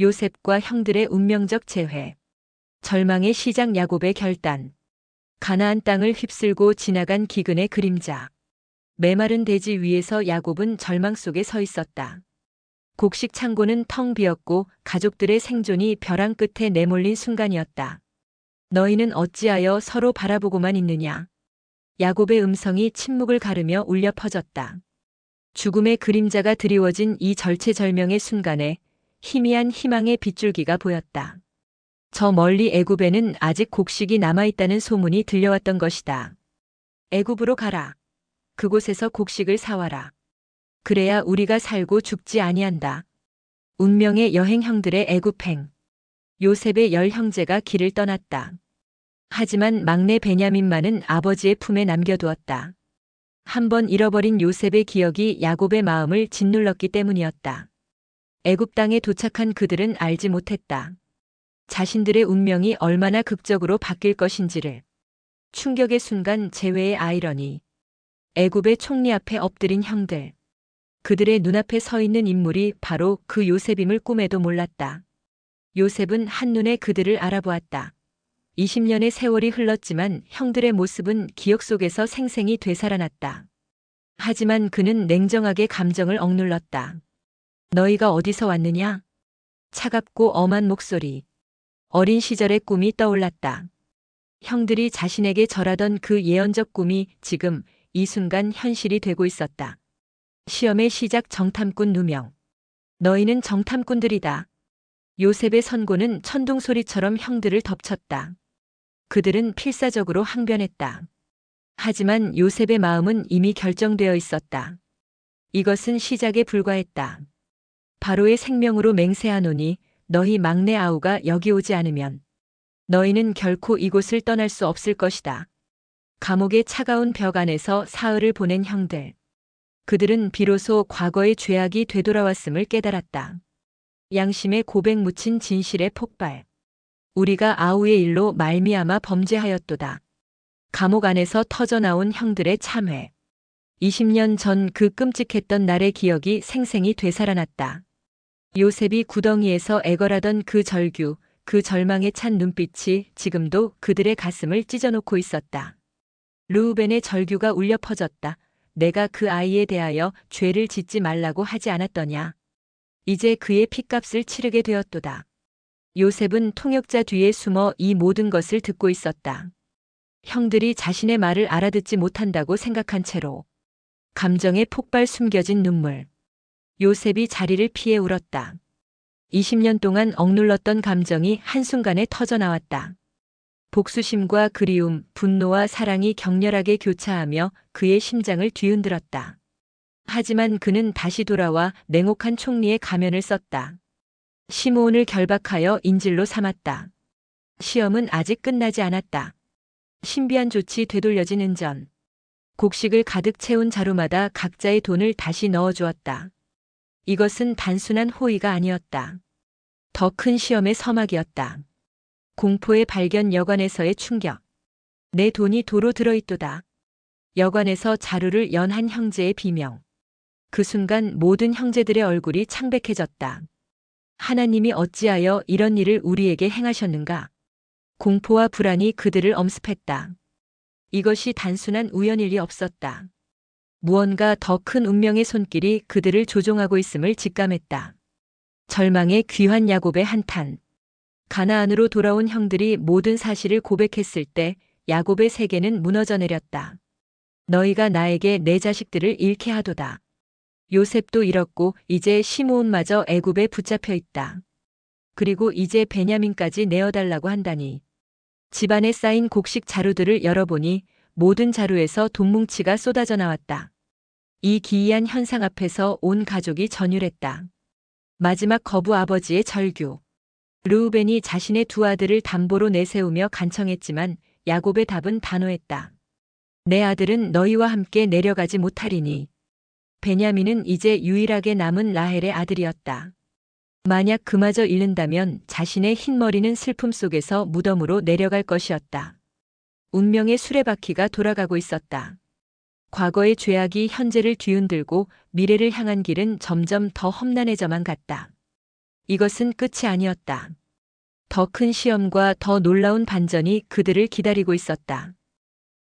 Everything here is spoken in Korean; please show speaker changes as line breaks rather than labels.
요셉과 형들의 운명적 재회. 절망의 시작 야곱의 결단. 가나안 땅을 휩쓸고 지나간 기근의 그림자. 메마른 대지 위에서 야곱은 절망 속에 서 있었다. 곡식 창고는 텅 비었고 가족들의 생존이 벼랑 끝에 내몰린 순간이었다. 너희는 어찌하여 서로 바라보고만 있느냐. 야곱의 음성이 침묵을 가르며 울려 퍼졌다. 죽음의 그림자가 드리워진 이 절체절명의 순간에 희미한 희망의 빗줄기가 보였다. 저 멀리 애굽에는 아직 곡식이 남아있다는 소문이 들려왔던 것이다. 애굽으로 가라. 그곳에서 곡식을 사와라. 그래야 우리가 살고 죽지 아니한다. 운명의 여행형들의 애굽행. 요셉의 열 형제가 길을 떠났다. 하지만 막내 베냐민만은 아버지의 품에 남겨두었다. 한 번 잃어버린 요셉의 기억이 야곱의 마음을 짓눌렀기 때문이었다. 애굽 땅에 도착한 그들은 알지 못했다. 자신들의 운명이 얼마나 극적으로 바뀔 것인지를. 충격의 순간 재회의 아이러니. 애굽의 총리 앞에 엎드린 형들. 그들의 눈앞에 서 있는 인물이 바로 그 요셉임을 꿈에도 몰랐다. 요셉은 한눈에 그들을 알아보았다. 20년의 세월이 흘렀지만 형들의 모습은 기억 속에서 생생히 되살아났다. 하지만 그는 냉정하게 감정을 억눌렀다. 너희가 어디서 왔느냐? 차갑고 엄한 목소리. 어린 시절의 꿈이 떠올랐다. 형들이 자신에게 절하던 그 예언적 꿈이 지금 이 순간 현실이 되고 있었다. 시험의 시작 정탐꾼 누명. 너희는 정탐꾼들이다. 요셉의 선고는 천둥 소리처럼 형들을 덮쳤다. 그들은 필사적으로 항변했다. 하지만 요셉의 마음은 이미 결정되어 있었다. 이것은 시작에 불과했다. 바로의 생명으로 맹세하노니 너희 막내 아우가 여기 오지 않으면 너희는 결코 이곳을 떠날 수 없을 것이다. 감옥의 차가운 벽 안에서 사흘을 보낸 형들. 그들은 비로소 과거의 죄악이 되돌아왔음을 깨달았다. 양심의 고백 묻힌 진실의 폭발. 우리가 아우의 일로 말미암아 범죄하였도다. 감옥 안에서 터져나온 형들의 참회. 20년 전 그 끔찍했던 날의 기억이 생생히 되살아났다. 요셉이 구덩이에서 애걸하던 그 절규, 그 절망에 찬 눈빛이 지금도 그들의 가슴을 찢어놓고 있었다. 루우벤의 절규가 울려 퍼졌다. 내가 그 아이에 대하여 죄를 짓지 말라고 하지 않았더냐. 이제 그의 핏값을 치르게 되었도다. 요셉은 통역자 뒤에 숨어 이 모든 것을 듣고 있었다. 형들이 자신의 말을 알아듣지 못한다고 생각한 채로 감정의 폭발 숨겨진 눈물. 요셉이 자리를 피해 울었다. 20년 동안 억눌렀던 감정이 한순간에 터져나왔다. 복수심과 그리움, 분노와 사랑이 격렬하게 교차하며 그의 심장을 뒤흔들었다. 하지만 그는 다시 돌아와 냉혹한 총리의 가면을 썼다. 시므온을 결박하여 인질로 삼았다. 시험은 아직 끝나지 않았다. 신비한 조치 되돌려진 은전. 곡식을 가득 채운 자루마다 각자의 돈을 다시 넣어주었다. 이것은 단순한 호의가 아니었다. 더 큰 시험의 서막이었다. 공포의 발견 여관에서의 충격. 내 돈이 도로 들어있도다. 여관에서 자루를 연한 형제의 비명. 그 순간 모든 형제들의 얼굴이 창백해졌다. 하나님이 어찌하여 이런 일을 우리에게 행하셨는가? 공포와 불안이 그들을 엄습했다. 이것이 단순한 우연일 리 없었다. 무언가 더 큰 운명의 손길이 그들을 조종하고 있음을 직감했다. 절망의 귀한 야곱의 한탄. 가나안으로 돌아온 형들이 모든 사실을 고백했을 때 야곱의 세계는 무너져 내렸다. 너희가 나에게 내 자식들을 잃게 하도다. 요셉도 잃었고 이제 시므온마저 애굽에 붙잡혀 있다. 그리고 이제 베냐민까지 내어달라고 한다니. 집안에 쌓인 곡식 자루들을 열어보니 모든 자루에서 돈뭉치가 쏟아져 나왔다. 이 기이한 현상 앞에서 온 가족이 전율했다. 마지막 거부 아버지의 절규. 르우벤이 자신의 두 아들을 담보로 내세우며 간청했지만 야곱의 답은 단호했다. 내 아들은 너희와 함께 내려가지 못하리니. 베냐민은 이제 유일하게 남은 라헬의 아들이었다. 만약 그마저 잃는다면 자신의 흰머리는 슬픔 속에서 무덤으로 내려갈 것이었다. 운명의 수레바퀴가 돌아가고 있었다. 과거의 죄악이 현재를 뒤흔들고 미래를 향한 길은 점점 더 험난해져만 갔다. 이것은 끝이 아니었다. 더 큰 시험과 더 놀라운 반전이 그들을 기다리고 있었다.